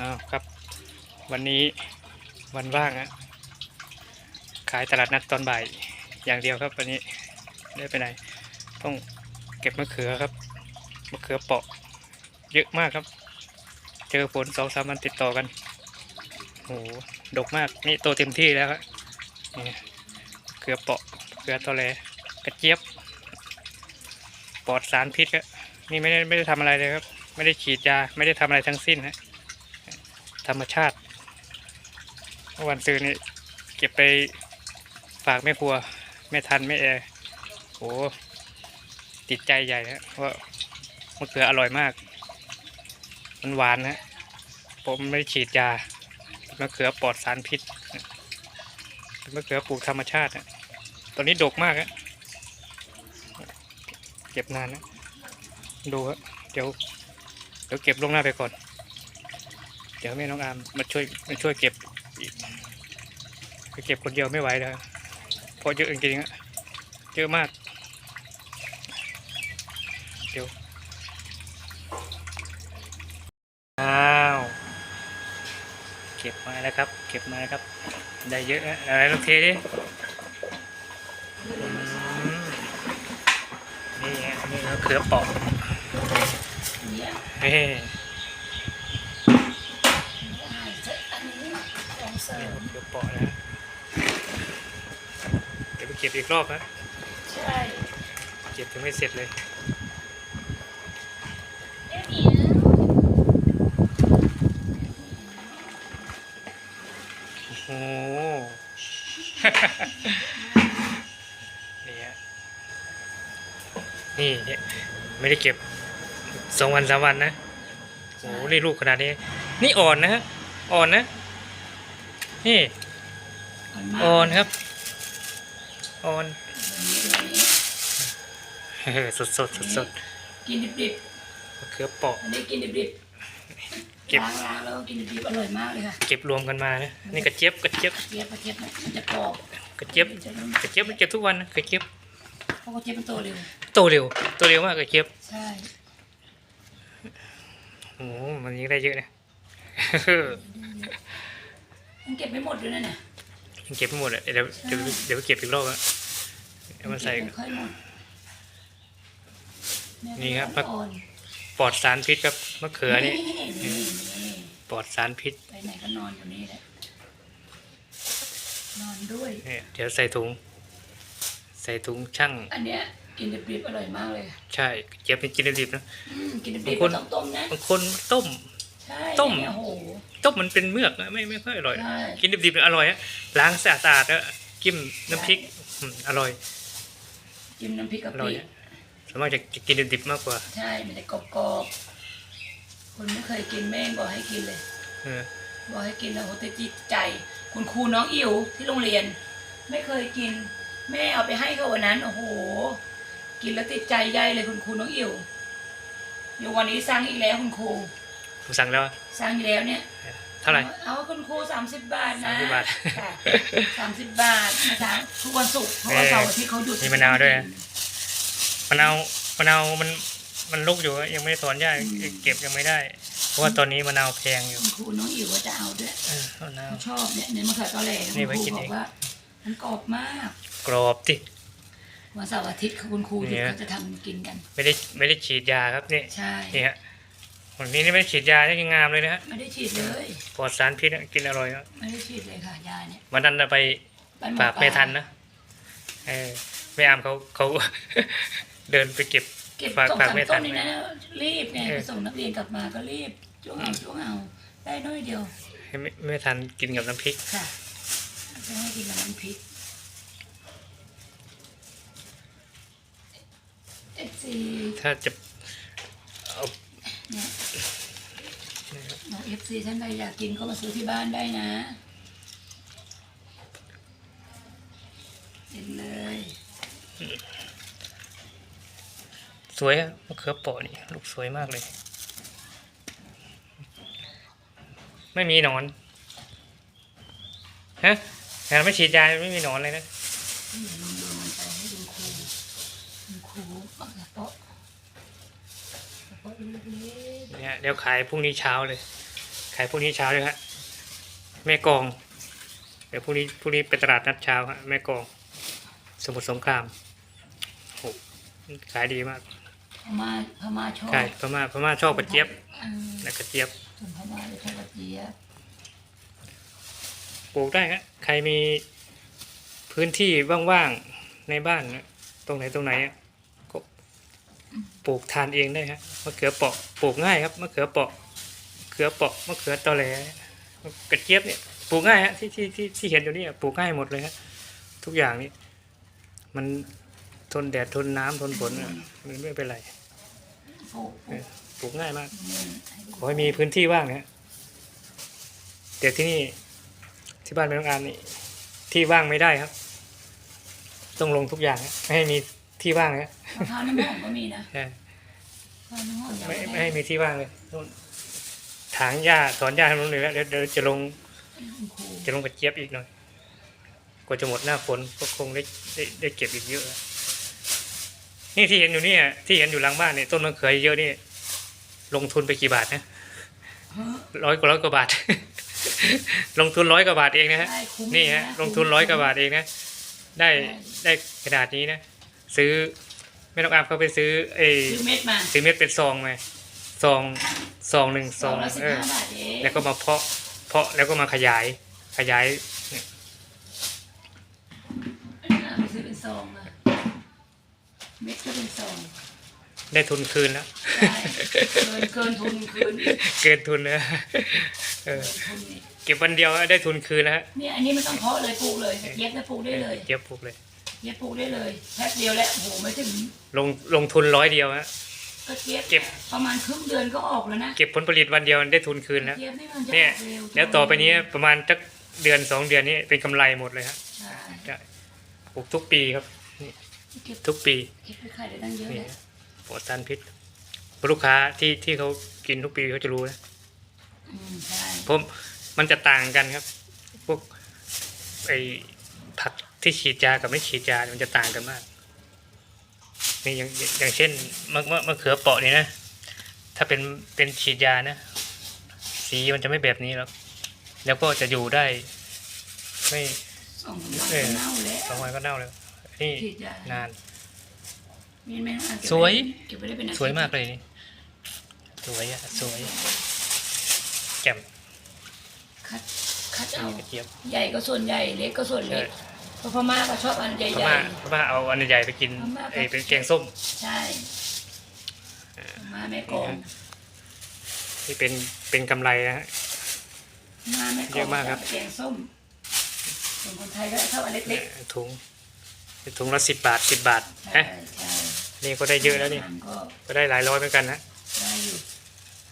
อ้าวครับ วันนี้วันว่างอะขายตลาดนัดตอนบ่ายอย่างเดียวครับ วันนี้ได้ไปไหน ต้องเก็บมะเขือครับมะเขือเปาะ เยอะมากครับ เจอฝนสองสามวันติดต่อกันโหดกมากนี่โตเต็มที่แล้วครับนี่มะเขือเปาะมะเขือตอแหลกระเจี๊ยบปลอดสารพิษครับนี่ไม่ได้ไม่ได้ทำอะไรเลยครับ ไม่ได้ฉีดยาไม่ได้ทำอะไรทั้งสิ้นฮะ ธรรมชาติเมื่อวันซื้อนี่เก็บไปฝากแม่ครัวแม่ทันแม่แอร์โอ้ติดใจใหญ่ฮะเพราะมะเขืออร่อยมาก มันหวานฮะผมไม่ได้ฉีดยามะเขือปลอดสารพิษเป็นมะเขือปลูกธรรมชาติฮะตอนนี้ดกมากฮะเก็บนานนะดูฮะเดี๋ยวเดี๋ยวเก็บลงหน้าไปก่อน ดี๋ยวแม่น้องอามมาช่วยมาช่วยเก็บไปเก็บคนเดียวไม่ไหวแล้วเพราะเยอะจริงๆอะเยอะมาก เดี๋ยวอ้าวเก็บมาแล้วครับ เก็บมาแล้วครับ ได้เยอะนะอะไรลองเทดินี่ไงนี่มะเขือปอกเนี่ยเฮ้นี้ของ เสรินี่มมะเขือเปอกนะเดี๋ยวไปเก็บอีกรอบนะใช่เก็บยังไม่เสร็จเลยเอ๊ะเนี่ยโอ้โห นี่ฮะนี่เนี่ยไม่ได้เก็บสองวันสามวันนะโอ้โหนี่ลูกขนาดนี้ นี่อ่อนนะฮะอ่อนนะ นี่อ่อนครับอ่อนสดสดสดสดกินดิบๆมะเขือเปอกๆอันนี้กินดิบเก็บๆล้างๆแล้วกินดิบๆอร่อยมากเลยค่ะเก็บรวมกันมานะนี่กระเจี๊ยบกระเจี๊ยบเจี๊ยบกระเจี๊ยบเนี่ยมันจะกรอบกระเจี๊ยบจะนุ่มกระเจี๊ยบมันเก็บทุกวันนะกระเจี๊ยบเพราะกระเจี๊ยบมันโตเร็วโตเร็วโตเร็วมากกระเจี๊ยบใช่โอ้โหมันยังได้เยอะนะ มันเก็บไม่หมดด้วยนะเนี่ยยังเก็บไม่หมดอะเดี๋ยวเดี๋ยวเดี๋ยวไปเก็บอีกรอบอะเอามาใส่ เก็บไม่ค่อยหมดนี่ครับ อ่อนปลอดสารพิษครับมะเขือนี่นี่นี่นี่ปลอดสารพิษไปไหนก็นอนอยู่นี่แหละนอนด้วย เนี่ยเดี๋ยวใส่ถุง ใส่ถุงช่าง อันเนี้ยกินดิบๆอร่อยมากเลยใช่เจี๊ยบเป็นกินดิบๆนะ อืมกินดิบางบๆคนไม่ต้องต้มนะบางคนต้ม ใช่ต้ม เนี่ยโอ้โห ต้มมันเป็นเมือกนะไม่ไม่ค่อยอร่อยใช่กินดิบๆอร่อยอะล้างสะอาดๆแล้วจิ้มน้ำพริกอืมอร่อยจิ้มน้ำพริกกะอร่อปิยอะส่วนมากจะจะกินดิบๆมากกว่าใช่มันจะกรอบๆคนไม่เคยกินแม่งบอกให้กินเลย เออบอกให้กินแล้วโหแต่จิตใจ คุณครูน้องอิ๋วที่โรงเรียน ไม่เคยกิน แม่เอาไปให้เขาวันนั้นโอ้โห กินแล้วติดใจใยเลยคุณครูน้องอิ๋วอยู่วันนี้สั่งอีกแล้วคุณครูผมสั่งแล้วอะ สั่งอีกแล้วเนี่ยเท่าไหร่ เอาคุณครูสามสิบบาทนะ30บาท สามสิบบาทนะคะทุกวันศุกร์เพราะว่าเสาร์อาทิตย์เขาหยุดมีมะนาวด้วยนะมะนาวมะนาวมันมันลุกอยู่ยังไม่ได้ถอนหญ้าเก็บยังไม่ได้ เพราะว่าตอนนี้มะนาวแพงอยู่คุณครูน้องอิ๋วก็จะเอาด้วยเออมะนาว ชอบเนี่ยเนี่ยมะเขือตอแหลนี่คุณไว้ครูกินบเองกว่า มันกรอบมากกรอบติ วันเสาร์อาทิตย์เขาคุณครูหยุดเนี่ย เขาจะทำกินกัน ไม่ได้ไม่ได้ฉีดยาครับนี่ใช่ นี่ฮะ วันนี้นี่ไม่ได้ฉีดยายังงามเลยนะฮะไม่ได้ฉีดเลยปลอดสารพิษอะกินอร่อยอะไม่ได้ฉีดเลยค่ะยาเนี่ยวันนั้นเราไปบ้นหมอฝากปลแม่ทันนะเออแม่อามเขาเขา เดินไปเก็บ เก็บฝากส่งฝากสามแม่ทัต้นนนี่นะรีบไงเออ ไปส่งนักเรียนกลับมาก็รีบช่วงเอาช่วงเอาได้น้อยเดียวให้แม่แม่ทันกินกับน้ำพริก ค่ะจะให้กินกับน้ำพริกเอฟซีถ้าจะเอา เนี่ยน้องเอฟ ซีท่านใดอยากกินก็มาซื้อที่บ้านได้นะเห็นเลย สวยอะมะเขือเปราะนี่ลูกสวยมากเลย ไม่มีหนอน ฮะแต่ไม่ฉีดยาไม่มีหนอนเลยนะนี่ลองดูมันไปให้ดูครูคุณครูบักกระเปาะกระเปาะลูกเล็กเนี่ยเดี๋ยวขายพรุ่งนี้เช้าเลย ขายพรุ่งนี้เช้าเลยฮะแม่กลอง เดี๋ยวพรุ่งนี้พรุ่งนี้เป็นตลาดนัดเช้าฮะแม่กลอง สมุทรสงครามโอ้ขายดีมากพม่าพม่าชอบใช่พม่าพม่าชอบกระเจี๊ยบอืมและกระเจี๊ยบส่วนพม่าจะชอบกระเจี๊ยบปลูกได้ฮะใครมีพื้นที่ว่างๆในบ้านนะตรงไหนตรงไหนอะก็ปลูกทานเองได้ฮะมะเขือเปาะปลูกง่ายครับมะเขือเปาะมะเขือเปาะมะเขือตอแหลกระเจี๊ยบเนี่ยปลูกง่ายฮะที่ที่ที่ที่เห็นอยู่นี่ปลูกง่ายหมดเลยฮะทุกอย่างนี่มันทนแดดทนน้ำทนฝนอะมันไม่เป็นไรปลูกปลูกปลูกง่ายมากนี่ให้ดูขอให้มีพื้นที่ว่างนะฮะเดี๋ยวที่นี่ที่บ้านแม่น้องอามนี่ที่ว่างไม่ได้ครับ ต้องลงทุกอย่างฮะไม่ให้มีที่ว่างนะฮะมะพร้าวน้ำหอมก็มีนะใช่มะพร้าวน้ำหอมยังไม่ไม่ไม่ได้ให้มีที่ว่างเลยนู่น ถางหญ้าถอนหญ้าให้มันเลยแล้วเดี๋ยวเดี๋ยวจะลงคุณครูจะลงกระเจี๊ยบอีกหน่อยกว่าจะหมดหน้าฝนก็คงได้ได้ได้เก็บอีกเยอะอะ นี่ที่เห็นอยู่เนี่ย ที่เห็นอยู่หลังบ้านเนี่ยต้นมะเขือเยอะนี่ลงทุนไปกี่บาทนะฮะร้อยกว่าร้อยกว่าบาท ลงทุนร้อยกว่าบาทเองนะฮะได้คุ้มนี่ฮะะลงทุนร้อยกว่าบาทเองนะได้ใช่ได้ขนาดนี้นะ ซื้อไม่ต้องอาบเขาไปซื้อไอ้ซื้อเม็ดมาซื้อเม็ดเป็นซองมา ซองซองหนึ่งสซอองงร้อยสิบเออห้าบาทเองแล้วก็มาเพาะ เพาะแล้วก็มาขยาย ขยายเนี่ยอ่าไปซื้อเป็นซองมาเม็ดก็เป็นซองได้ทุนคืนแล้วใช่เกินเกินทุนคืนอีกเกินทุนแล้วเอเกิอนทุนอีกเก็บวันเดียวได้ทุนคืนแล้วฮะเนี่ยอันนี้ไม่ต้องเพาะเลยปลูกเลยเย็บแล้วปลูกได้เลยเก็บปลูกเลยเย็บปลูกได้เลยแป๊บเดียวแหละโอ้โหไม่ถึงลงลงทุนร้อยเดียวฮะ ก็เย็บเก็บ ประมาณครึ่งเดือนก็ออกแล้วนะเก็บผลผลิตวันเดียวได้ทุนคืนแล้วเย็บนี่มันจะเนี่ยออกร็แล้วต่อไปนี้ประมาณสักเดือนสองเดือนนี้เป็นกำไรหมดเลยฮะใช่ได้ปลูกทุกปีครับ เก็บทุกปีเก็บไปขายได้ตั้งเยอะนี่เลยปลอดสารพิษลูกค้าที่ที่เขากินทุกปีเขาจะรู้นะอืมใช่เพราะมันจะต่างกันครับ พวกไอผักที่ฉีดยากับไม่ฉีดยามันจะต่างกันมาก นี่อย่างอย่างเช่นมะมะมะเขือเปราะนี่นะ ถ้าเป็นเป็นฉีดยานะ สีมันจะไม่แบบนี้แล้วแล้วก็จะอยู่ได้ ไม่สองวันเออก็เน่าแล้วสองวันก็เน่าแล้วนี่ฉีดยานาน มีแม่งอ่านเก็บสวย เก็บไว้ได้เป็นอทิตสวยมากเลยนี่สวยอะสวยแจ่มคัดคัดเอากระเจี๊ยบ ใหญ่ก็ส่วนใหญ่เล็กก็ส่วนเล็ก เพราะพม่าก็ชอบอันใหพญ่ม่าพม่าเอาอันใหญ่ไปกินพม่าก็เอยเป็นแกงส้ม ๆใช่พม่าแม่กลองที่เป็นเป็นกำไรนะฮะ พม่าแม่กลเยองอะมากครับ แกงส้มส่วนคนไทยก็ชอบอันเล็กเนี่ยถุงถุงละสิบบาทสิบบาทๆใช่ฮะใช่นี่ก็ได้เยอะแล้วนี่อาหารก็ก็ได้หลายร้อยเหมือนกันนะ ได้อยู่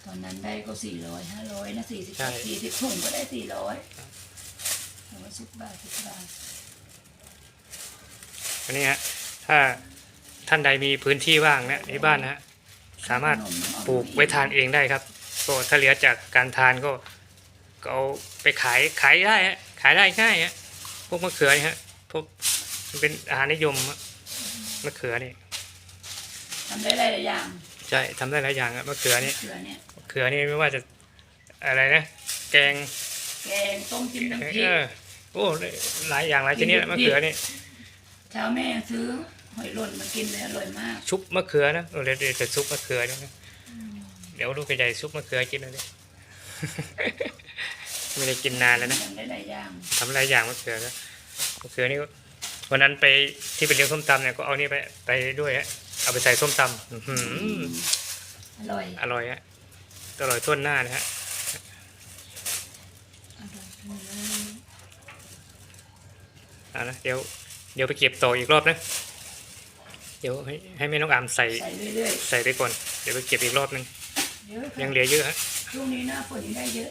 ตอนนั้นได้ก็สี่ร้อยห้าร้อยนะสี่สิบใช่ สี่สิบถุงก็ได้สี่ร้อยถุงละสิบบาทสิบบาท อันนี้ฮะถ้าท่านใดมีพื้นที่ว่างนะในบ้านนะฮะสามารถปลูกไว้ทานเองได้ครับก็ถ้าเหลือจากการทานก็ก็เอาไปขายขายได้ฮะขายได้ง่ายฮะพวกมะเขือนี่ฮะพวกมันเป็นอาหารนิยมฮะมะเขือนี่ทำได้หลายๆอย่างใช่ทำได้หลายอย่างอะมะเขือนี่เกลือเนี่ยมะเขือนี่ไม่ว่าจะอะไรนะแกงแกงต้มจิ้มน้ำพริกเออโอ้หลายอย่างหลายชนิดอะมะเขือนี่ เช้าแม่ซื้อหอยหล่นมากินเลยอร่อยมาก ชุบมะเขือนะเออเดี๋ยวเดี๋ยวจะซุปมะเขือนี่นะเดี๋ยวลูกใหญ่ซุปมะเขือกินเลยดิ ไม่ได้กินนานแล้วนะทำได้หลายอย่างทำหลายอย่างมะเขือนะมะเขือนี่ก็วันนั้นไปที่ไปเลี้ยงส้มตำเนี่ยก็เอานี่ไปไปด้วยฮะเอาไปใส่ส้มตำอื้อหืออร่อยอร่อยฮะอร่อยท่วนหน้านะฮะอร่อยอืมเอานะเดี๋ยว เดี๋ยวไปเก็บต่ออีกรอบนะ เดี๋ยวให้ให้แม่น้องอามใส่ใส่เรื่อยใส่ไปก่อน เดี๋ยวไปเก็บอีกรอบนึง ๆเยอะยังเหลือเยอะฮะช่วงนี้หน้าฝนยังได้เยอะ